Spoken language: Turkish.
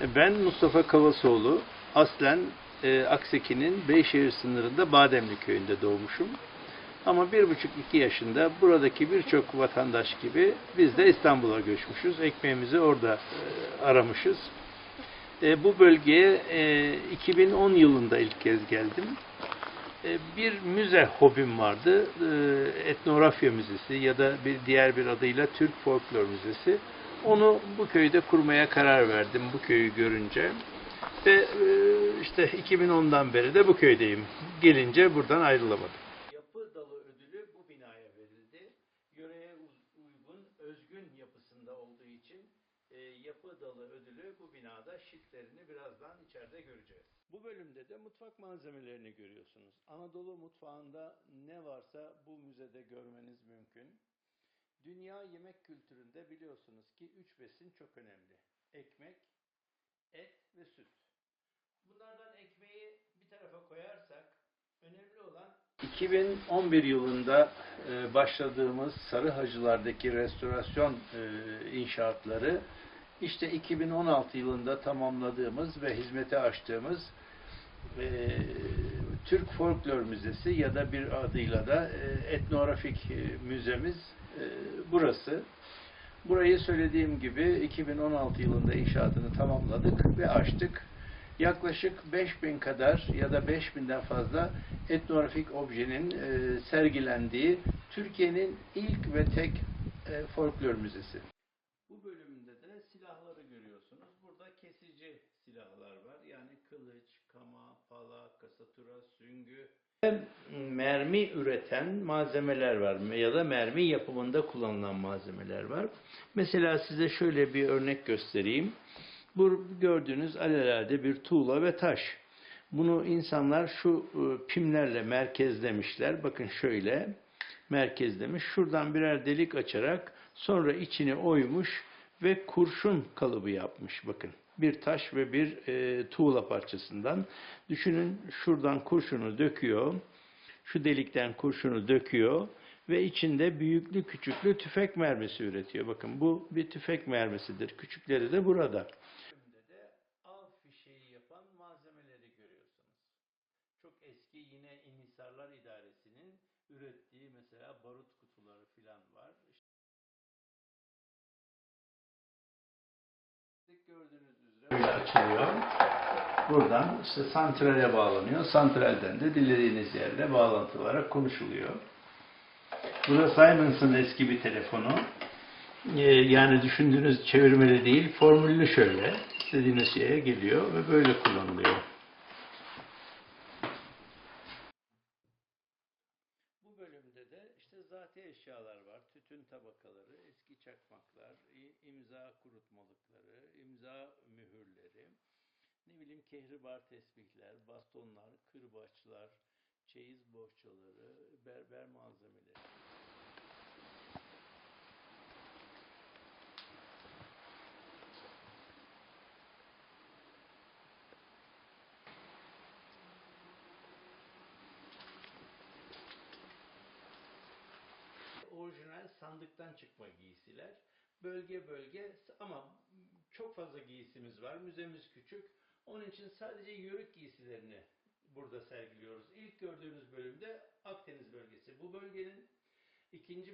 Ben Mustafa Kavasoğlu. Aslen e, Akseki'nin Beyşehir sınırında Bademli köyünde doğmuşum. Ama bir buçuk iki yaşında buradaki birçok vatandaş gibi biz de İstanbul'a göçmüşüz. Ekmeğimizi orada e, aramışız. E, bu bölgeye e, 2010 yılında ilk kez geldim. E, bir müze hobim vardı. E, etnografya müzesi ya da bir diğer bir adıyla Türk Folklor Müzesi. Onu bu köyde kurmaya karar verdim bu köyü görünce. Ve e, işte 2010'dan beri de bu köydeyim. Gelince buradan ayrılamadım. Yapı dalı ödülü bu binaya verildi. Yöreye uygun, özgün yapısında olduğu için e, yapı dalı ödülü bu binada şiflerini birazdan içeride göreceğiz. Bu bölümde de mutfak malzemelerini görüyorsunuz. Anadolu mutfağında ne varsa bu müzede görmeniz mümkün. Dünya yemek kültüründe biliyorsunuz ki üç besin çok önemli. Ekmek, et ve süt. Bunlardan ekmeği bir tarafa koyarsak önemli olan 2011 yılında e, başladığımız Sarı Hacılar'daki restorasyon e, inşaatları işte 2016 yılında tamamladığımız ve hizmete açtığımız e, Türk Folklor Müzesi ya da bir adıyla da etnografik müzemiz burası. Burayı söylediğim gibi 2016 yılında inşaatını tamamladık ve açtık. Yaklaşık 5000 kadar ya da 5000'den fazla etnografik objenin e, sergilendiği Türkiye'nin ilk ve tek e, folklor müzesi. Bu bölümünde de silahları görüyorsunuz. Burada kesici silahlar var. Yani kılıç, kama, pala, kasatura, süngü. Mermi üreten malzemeler var ya da mermi yapımında kullanılan malzemeler var. Mesela size şöyle bir örnek göstereyim. Bu gördüğünüz alelade bir tuğla ve taş. Bunu insanlar şu e, pimlerle merkezlemişler. Bakın şöyle merkezlemiş. Şuradan birer delik açarak sonra içini oymuş ve kurşun kalıbı yapmış. Bakın bir taş ve bir e, tuğla parçasından. Düşünün şuradan kurşunu döküyor. Şu delikten kurşunu döküyor ve içinde büyüklü küçüklü tüfek mermisi üretiyor. Bakın bu bir tüfek mermisidir. Küçükleri de burada. Şimdi de av fişeği yapan malzemeleri görüyorsunuz. Çok eski yine İnhisarlar İdaresi'nin ürettiği mesela barut kutuları filan var. Böyle açılıyor. Buradan işte santrale bağlanıyor. Santralden de dilediğiniz yerle bağlantı olarak konuşuluyor. Bu da Simons'ın eski bir telefonu. Ee, yani düşündüğünüz çevirmeli değil, formüllü şöyle. İstediğiniz şeye geliyor ve böyle kullanılıyor. Bu bölümde de işte zati eşyalar var. Tütün tabakaları, eski çakmaklar, imza kurutmalıkları, imza mühürleri, ne bileyim kehribar tesbihler, bastonlar, kırbaçlar, çeyiz bohçaları, berber malzemeleri. Orijinal sandıktan çıkma giysiler. Bölge bölge ama çok fazla giysimiz var. Müzemiz küçük. Onun için sadece yörük giysilerini burada sergiliyoruz. İlk gördüğünüz bölümde Akdeniz bölgesi. Bu bölgenin ikinci